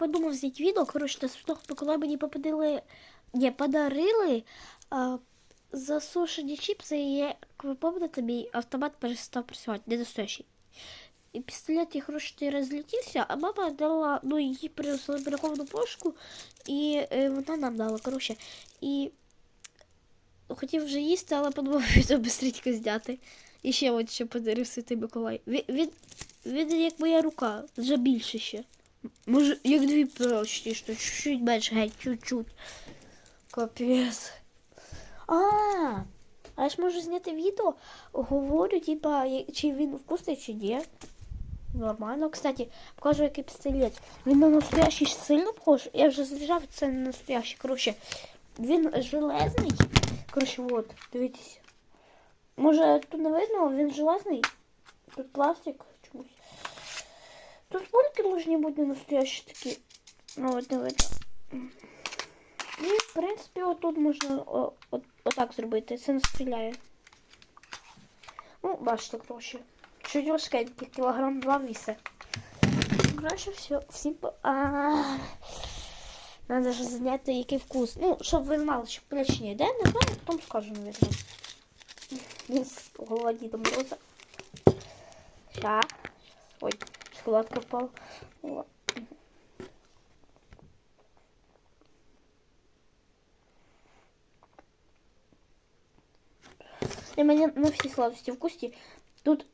подумав зняти відео. Коротше, на Святого Миколая мені попадили, ні, подарили а, засушені чіпси, і як ви пам'ятаєте, мій автомат перестав працювати, не. І пістолет, коротше, не розлетівся, а мама дала, ну, її принесли браковану пошку, і е, вона нам дала, коротше. І хотів вже їсти, але подумав відео быстренько зняти. І ще от ще подарив Святий Миколай. Він, він, він як моя рука, вже більше ще. Може, як дві почти, що чуть-чуть менше, чуть-чуть. Капець. А, а я ж можу зняти відео, говорю, типа, чи він вкусний, чи ні. Нормально. Кстати, покажу, який пістолет. Він на настоящий сильно похож. Я вже заряджав, це не настоящий. Коротше, він железний. Коротше, от, дивіться. Може, тут не видно, він железний. Тут пластик чомусь. Должны не настоящі такі. Ну, от не. І, в принципі, отут можна о, от, отак зробити. Це не стріляє. Ну, бачите, коротше. Чуть важкенький, кілограм два віси. Коротше, все, всім по... Надо ж зняти який вкус. Ну, щоб ви знали, що плечні йде, не знаю, потім скажу, навірно. Він з голова Діда Мороза. Ща. Ой, шоколадка впала. О. И мне на все сладости вкусти. Тут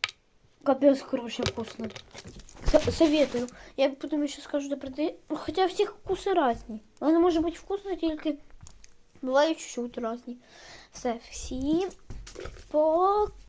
капец, короче, вкусно. Со- Советую. Я потом еще скажу, да продай. Ну, Хотя все вкусы разные. Она может быть вкусно, только бывают чуть-чуть разные. Все, всем пока.